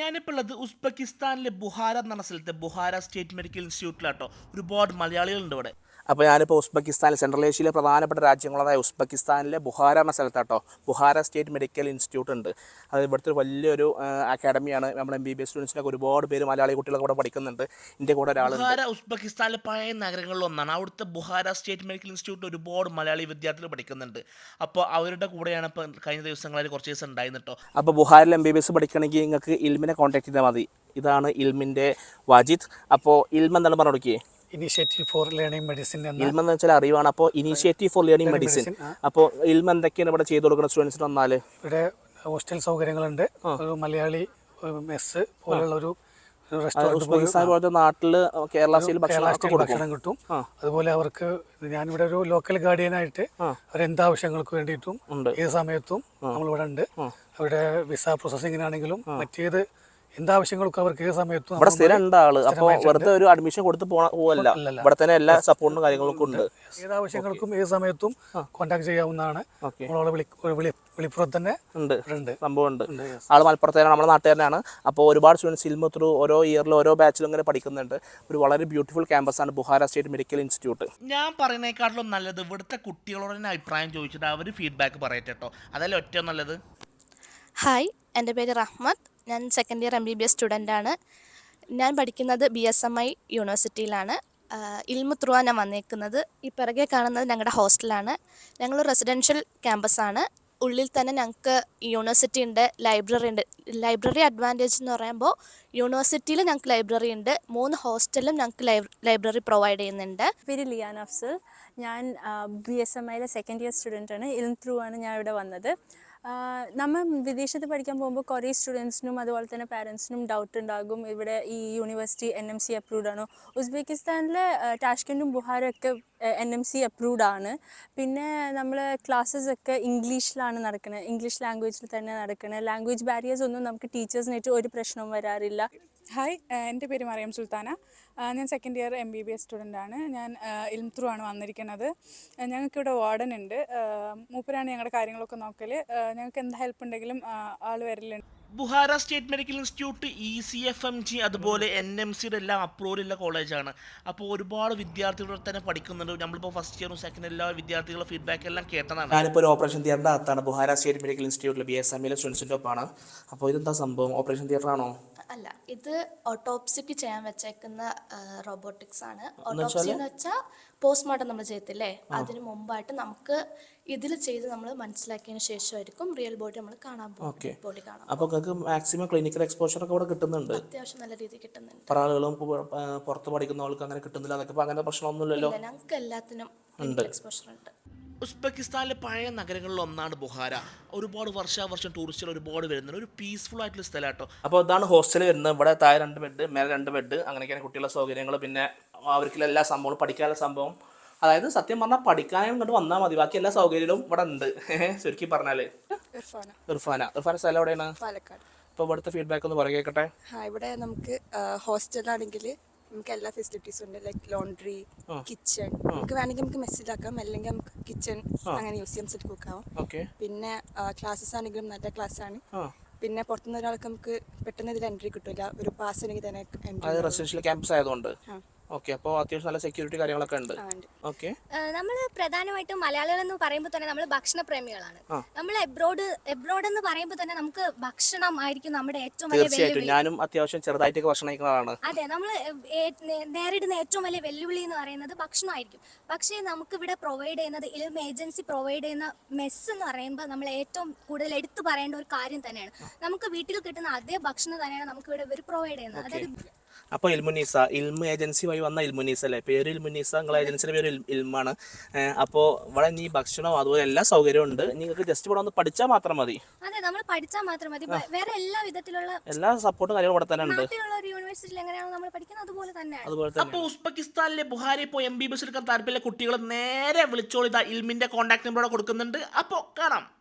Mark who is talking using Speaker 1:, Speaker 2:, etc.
Speaker 1: ഞാനിപ്പോൾ ഉള്ളത് ഉസ്ബെക്കിസ്ഥാനിലെ ബുഹാര എന്ന സ്ഥലത്തെ. ബുഹാര സ്റ്റേറ്റ് മെഡിക്കൽ ഇൻസ്റ്റിറ്റ്യൂട്ടിലാട്ടോ. ഒരുപാട് മലയാളികളുണ്ട് ഇവിടെ.
Speaker 2: അപ്പോൾ ഞാനിപ്പോൾ ഉസ്ബെക്കിസ്ഥാനിൽ സെൻട്രൽ ഏഷ്യയിലെ പ്രധാനപ്പെട്ട രാജ്യങ്ങളായ ഉസ്ബെക്കിസ്ഥാനിലെ ബുഹാര എന്ന സ്ഥലത്താട്ടോ. ബുഹാര സ്റ്റേറ്റ് മെഡിക്കൽ ഇൻസ്റ്റിറ്റ്യൂട്ട് ഉണ്ട്. അത് ഇവിടുത്തെ വലിയൊരു അക്കാഡമിയാണ്. നമ്മുടെ എം ബി ബി എസ് സ്റ്റുഡൻസിനൊക്കെ ഒരുപാട് പേര് മലയാളി കുട്ടികളൊക്കെ ഇവിടെ പഠിക്കുന്നുണ്ട്. എന്റെ കൂടെ ഒരാൾ
Speaker 1: ബുഹാര ഉസ്ബെക്കിസ്ഥാനിലെ പഴയ നഗരങ്ങളിൽ ഒന്നാണ് അവിടുത്തെ ബുഹാര സ്റ്റേറ്റ് മെഡിക്കൽ ഇൻസ്റ്റിറ്റ്യൂട്ട് ഒരുപാട് മലയാളി വിദ്യാർത്ഥികൾ പഠിക്കുന്നുണ്ട്. അപ്പോൾ അവരുടെ കൂടെയാണ് ഇപ്പോൾ കഴിഞ്ഞ ദിവസങ്ങളിൽ കുറച്ച് ദിവസം ഉണ്ടായിരുന്നു കേട്ടോ.
Speaker 2: അപ്പോൾ ബുഹാരിൽ എം ബി ബി എസ് പഠിക്കണമെങ്കിൽ നിങ്ങൾക്ക് ഇൽമിനെ കോൺടാക്ട് ചെയ്താൽ മതി. ഇതാണ് ഇൽമിന്റെ വാജിദ്. അപ്പോൾ ഇൽമെന്താണ് പറഞ്ഞു കൊടുക്കേ?
Speaker 3: ഇനിഷ്യേറ്റീവ് ഫോർ ലേണിംഗ് മെഡിസിൻ എന്ന
Speaker 2: ഇൽമ എന്ന് വെച്ചാൽ അറിവാണ്. അപ്പോൾ ഇനീഷ്യേറ്റീവ് ഫോർ ലേണിംഗ് മെഡിസിൻ. അപ്പോൾ ഇൽമ എന്തൊക്കെയാണ് ഇവിടെ ചെയ്തു കൊടുക്കുന്ന സ്റ്റുഡൻസിന് വന്നാൽ
Speaker 3: ഇവിടെ ഹോസ്റ്റൽ സൗകര്യങ്ങളുണ്ട്. ഒരു മലയാളി മെസ്സ് പോലുള്ള ഒരു
Speaker 2: നാട്ടിൽ പോലത്തെ നാട്ടിൽ കേരള സ്റ്റൈൽ
Speaker 3: ഭക്ഷണം കിട്ടും. അതുപോലെ അവർക്ക് ഞാനിവിടെ ഒരു ലോക്കൽ ഗാർഡിയനായിട്ട്
Speaker 2: അവർ
Speaker 3: അവരെന്ത് ആവശ്യങ്ങൾക്ക് വേണ്ടിയിട്ടും ഏത് സമയത്തും നമ്മളിവിടെ ഉണ്ട്. അവരുടെ വിസ പ്രോസസ്സിങ്ങിനാണെങ്കിലും മറ്റേത് എന്താവശ്യങ്ങൾക്കും അവർക്ക് ഏത് സമയത്തും
Speaker 2: ഇവിടെ സ്ഥിരം ഉണ്ട് ആൾ അപ്പോൾ വെറുതെ ഒരു അഡ്മിഷൻ കൊടുത്ത്
Speaker 3: അല്ലല്ല.
Speaker 2: ഇവിടെ തന്നെ എല്ലാ സപ്പോർട്ടും കാര്യങ്ങളൊക്കെ ഉണ്ട്.
Speaker 3: ഏത് ആവശ്യങ്ങൾക്കും ഏത് സമയത്തും കോൺടാക്ട് ചെയ്യാവുന്നതാണ്. വിളിപ്പുറത്ത് തന്നെ
Speaker 2: ഉണ്ട്. സംഭവം ഉണ്ട്. ആൾ മലപ്പുറത്തേനാണ് നമ്മുടെ നാട്ടുകാരനാണ്. അപ്പോൾ ഒരുപാട് സ്റ്റുഡൻസ് ഇൽമ ത്രൂ ഓരോ ഇയറിൽ ഓരോ ബാച്ചിലും ഇങ്ങനെ പഠിക്കുന്നുണ്ട്. ഒരു വളരെ ബ്യൂട്ടിഫുൾ ക്യാമ്പസാണ് ബുഹാര സ്റ്റേറ്റ് മെഡിക്കൽ ഇൻസ്റ്റിറ്റ്യൂട്ട്
Speaker 1: ഞാൻ പറയുന്നതിനേക്കാട്ടിലും നല്ലത് ഇവിടുത്തെ കുട്ടികളോട് തന്നെ അഭിപ്രായം ചോദിച്ചിട്ട് അവർ ഫീഡ്ബാക്ക് പറയട്ടെ കേട്ടോ അതല്ലേ ഏറ്റവും നല്ലത്
Speaker 4: ഹായ് എന്റെ പേര് റഹ്മത്ത്. ഞാൻ second year M B B S സ്റ്റുഡന്റാണ് ഞാൻ പഠിക്കുന്നത് ബി എസ് എം ഐ യൂണിവേഴ്സിറ്റിയിലാണ്. ഇൽമു ത്രൂവാണ് ഞാൻ വന്നേക്കുന്നത്. ഈ പിറകെ കാണുന്നത് ഞങ്ങളുടെ ഹോസ്റ്റലാണ് ഞങ്ങൾ റെസിഡൻഷ്യൽ ക്യാമ്പസാണ് ഉള്ളിൽ തന്നെ ഞങ്ങൾക്ക് യൂണിവേഴ്സിറ്റി ഉണ്ട് ലൈബ്രറി ഉണ്ട്. ലൈബ്രറി അഡ്വാന്റേജ് എന്ന് പറയുമ്പോൾ യൂണിവേഴ്സിറ്റിയിൽ ഞങ്ങൾക്ക് ലൈബ്രറി ഉണ്ട്. മൂന്ന് ഹോസ്റ്റലും ഞങ്ങൾക്ക് ലൈബ്രറി പ്രൊവൈഡ് ചെയ്യുന്നുണ്ട്.
Speaker 5: പേര് ലിയാൻ അഫ്സൽ. ഞാൻ ബി എസ് എം ഐയിലെ സെക്കൻഡ് ഇയർ സ്റ്റുഡന്റ് ആണ്. ഇൽ ത്രൂ ആണ് ഞാൻ ഇവിടെ വന്നത്. നമ്മൾ വിദേശത്ത് പഠിക്കാൻ പോകുമ്പോൾ കുറേ സ്റ്റുഡൻസിനും അതുപോലെ തന്നെ പാരൻസിനും ഡൗട്ട് ഉണ്ടാകും. ഇവിടെ ഈ university N M C approved ആണോ? ഉസ്ബെക്കിസ്ഥാനിലെ ടാഷ്കൻഡും ബുഹാരൊക്കെ എൻ എം സി അപ്രൂവ്ഡ് ആണ്. പിന്നെ നമ്മൾ ക്ലാസ്സസ് ഒക്കെ ഇംഗ്ലീഷിലാണ് നടക്കുന്നത് ഇംഗ്ലീഷ് ലാംഗ്വേജിൽ തന്നെ നടക്കുന്നത് ലാംഗ്വേജ് ബാരിയേഴ്സ് ഒന്നും നമുക്ക് ടീച്ചേഴ്സിനായിട്ട് ഒരു പ്രശ്നവും വരാറില്ല.
Speaker 6: ഹായ് എന്റെ പേര് മറിയം സുൽത്താന. ഞാൻ second year M B B S സ്റ്റുഡന്റാണ് ഞാൻ ഇൽമത്രു ആണ് വന്നിരിക്കുന്നത്. ഞങ്ങൾക്കിവിടെ വാർഡൻ ഉണ്ട്. മൂപ്പരാണ് ഞങ്ങളുടെ കാര്യങ്ങളൊക്കെ നോക്കൽ ഞങ്ങൾക്ക് എന്ത് ഹെൽപ്പ് ഉണ്ടെങ്കിലും ആൾ വരലുണ്ട്.
Speaker 1: Bukhara state medical institute E C F M G അതുപോലെ എൻ എം സിയുടെ എല്ലാം അപ്രൂവലുള്ള കോളേജാണ്. അപ്പോൾ ഒരുപാട് വിദ്യാർത്ഥികൾ തന്നെ പഠിക്കുന്നുണ്ട്. നമ്മളിപ്പോൾ ഫസ്റ്റ് ഇയറും സെക്കൻഡ് എല്ലാ വിദ്യാർത്ഥികളുടെ ഫീഡ്ബാക്ക് എല്ലാം കേട്ടതാണ്.
Speaker 2: ഞാനിപ്പോൾ ഒരു ഓപ്പറേഷൻ തിയേറ്ററിന്റെ അകത്താണ്. ബുഹാര സ്റ്റേറ്റ് മെഡിക്കൽ ഇൻസ്റ്റിറ്റ്യൂട്ടിൽ ബി എസ് എം എയിലെ സ്റ്റുഡൻസിന്റെ ഒപ്പമാണ്. അപ്പോൾ ഇതെന്താ സംഭവം? ഓപ്പറേഷൻ തിയേറ്റർ ആണോ?
Speaker 4: അല്ല ഇത് ഓട്ടോപ്സിക്ക് ചെയ്യാൻ വെച്ചേക്കുന്ന റോബോട്ടിക്സ് ആണ്. ഓട്ടോപ്സി എന്ന് വെച്ചാൽ പോസ്റ്റ്മോർട്ടം നമ്മൾ ചെയ്യത്തില്ലേ? അതിന് മുമ്പായിട്ട് നമുക്ക് ഇതിൽ ചെയ്ത് നമ്മൾ മനസ്സിലാക്കിയതിന് ശേഷമായിരിക്കും റിയൽ ബോഡി നമ്മൾ കാണാൻ. പോകും ബോഡി കാണാൻ
Speaker 2: നിങ്ങൾക്ക് മാക്സിമം ക്ലിനിക്കൽ എക്സ്പോഷർ ഒക്കെ ഇവിടെ കിട്ടുന്നുണ്ട്.
Speaker 4: അത്യാവശ്യം നല്ല രീതിയിൽ കിട്ടുന്നുണ്ട്.
Speaker 2: പല ആളുകളും പുറത്ത് പഠിക്കുന്ന ആൾക്ക് അങ്ങനെ കിട്ടുന്നില്ല. അതൊക്കെ അങ്ങനെ പ്രശ്നമൊന്നുമില്ലല്ലോ.
Speaker 4: ഞങ്ങൾക്ക് എല്ലാത്തിനും എക്സ്പോഷർ ഉണ്ട്.
Speaker 1: ഉസ്ബെക്കിസ്ഥാനിലെ പഴയ നഗരങ്ങളിൽ ഒന്നാണ് ബുഹാര. ഒരുപാട് വർഷാവർഷം ടൂറിസ്റ്റുകൾ ഒരുപാട് വരുന്നുണ്ട്. ഒരു പീസ്ഫുൾ ആയിട്ടുള്ള സ്ഥലം കേട്ടോ
Speaker 2: അപ്പോൾ ഇതാണ് ഹോസ്റ്റൽ വരുന്നത്. ഇവിടെ താഴെ രണ്ട് ബെഡ് മേലെ രണ്ട് ബെഡ് അങ്ങനെയൊക്കെയാണ് കുട്ടികളുടെ സൗകര്യങ്ങൾ പിന്നെ അവർക്കുള്ള എല്ലാ സംഭവങ്ങളും പഠിക്കാനുള്ള സംഭവം. അതായത് സത്യം പറഞ്ഞാൽ പഠിക്കാനും ഇങ്ങോട്ട് വന്നാൽ മതി. ബാക്കി എല്ലാ സൗകര്യങ്ങളും ഇവിടെ ഉണ്ട്. ചുരുക്കി പറഞ്ഞാൽ.
Speaker 7: ഇർഫാന.
Speaker 2: ഇർഫാന. സ്ഥലം എവിടെയാണ്?
Speaker 7: പാലക്കാട്.
Speaker 2: അപ്പോൾ ഇവിടുത്തെ ഫീഡ്ബാക്ക് ഒന്ന് പറയുക കേട്ടെ
Speaker 7: ഇവിടെ നമുക്ക് ഹോസ്റ്റലാണെങ്കിൽ നമുക്ക് എല്ലാ ഫെസിലിറ്റീസും ഉണ്ട്. ലൈക്ക് ലോണ്ട്രി കിച്ചൺ നമുക്ക് വേണമെങ്കിൽ നമുക്ക് മെസ്സിലാക്കാം അല്ലെങ്കിൽ നമുക്ക് കിച്ചൺ അങ്ങനെ യൂസ് ചെയ്യാൻ സെറ്റ് കുക്കാവും പിന്നെ ക്ലാസ്സസ് ആണെങ്കിലും നല്ല ക്ലാസ് ആണ്. പിന്നെ പുറത്തുനിന്ന് ഒരാൾക്ക് നമുക്ക് പെട്ടെന്ന് ഇതിൽ എൻട്രി കിട്ടില്ല ഒരു പാസ് ഉണ്ടെങ്കിൽ തന്നെ
Speaker 2: റെസിഡൻഷ്യൽ ക്യാമ്പസ് ആയതുകൊണ്ട്. ഓക്കെ അപ്പോൾ അത്യാവശ്യം നല്ല സെക്യൂരിറ്റി കാര്യങ്ങളൊക്കെ ഉണ്ട്. ഓക്കെ.
Speaker 8: നമ്മൾ പ്രധാനമായിട്ടും മലയാളികൾ എന്ന് പറയുമ്പോൾ തന്നെ നമ്മൾ ഭക്ഷണ പ്രേമികളാണ്. നമ്മൾ എബ്രോഡ് എബ്രോഡ് എന്ന് പറയുമ്പോൾ തന്നെ നമുക്ക് ഭക്ഷണം ആയിരിക്കും നമ്മുടെ ഏറ്റവും വലിയ
Speaker 2: തീർച്ചയായിട്ടും.
Speaker 8: വെല്ലുവിളി.
Speaker 2: ഞാനും അത്യാവശ്യം ചെറുതായിട്ടൊക്കെ ഭക്ഷണം കഴിക്കുന്നതാണ്
Speaker 8: അതെ നമ്മൾ നേരിടുന്ന ഏറ്റവും വലിയ വെല്ലുവിളി എന്ന് പറയുന്നത് ഭക്ഷണമായിരിക്കും പക്ഷേ നമുക്ക് ഇവിടെ പ്രൊവൈഡ് ചെയ്യുന്നത് ഇൽം ഏജൻസി പ്രൊവൈഡ് ചെയ്യുന്ന മെസ്സ് എന്ന് പറയുമ്പോൾ നമ്മൾ ഏറ്റവും കൂടുതൽ എടുത്തു പറയേണ്ട ഒരു കാര്യം തന്നെയാണ്. നമുക്ക് വീട്ടിൽ കിട്ടുന്ന അതേ ഭക്ഷണം തന്നെയാണ് നമുക്ക് ഇവിടെ ഇവർ പ്രൊവൈഡ് ചെയ്യുന്നത്. അതായത്
Speaker 2: അപ്പോൾ ഇൽമുനീസ ഇൽമ ഏജൻസി വഴി വന്ന ഇൽമുനീസ അല്ലേ? പേര് ഇൽമുനീസ നിങ്ങളെ ഏജൻസിയുടെ പേര് ഇൽ- ഇൽമാണ്. അപ്പോ ഇവിടെ നീ ഭക്ഷണവും അതുപോലെ എല്ലാ സൗകര്യവും ഉണ്ട്. നിങ്ങൾക്ക് ജസ്റ്റ് ഇവിടെ ഒന്ന് പഠിച്ചാൽ മാത്രം മതി.
Speaker 8: അതെ നമ്മൾ പഠിച്ചാൽ മാത്രം മതി. വേറെ എല്ലാ വിധത്തിലുള്ള
Speaker 2: എല്ലാ സപ്പോർട്ടും കാര്യങ്ങളും ഇവിടെ തന്നെ ഉണ്ട്.
Speaker 8: യൂണിവേഴ്സിറ്റിയിൽ എങ്ങനെയാണോ നമ്മൾ പഠിക്കുന്നത് അതുപോലെ തന്നെയാണ്
Speaker 2: അതുപോലെ തന്നെ.
Speaker 1: അപ്പോൾ ഉസ്ബെക്കിസ്ഥാനിലെ ബുഹാരി ഇപ്പോൾ എം ബി ബസ് എടുക്കാൻ താല്പര്യമുള്ള കുട്ടികൾ നേരെ വിളിച്ചോളിതാ ഇൽമിന്റെ കോൺടാക്ട് നമ്പർ കൊടുക്കുന്നുണ്ട്. അപ്പോൾ കാണാം.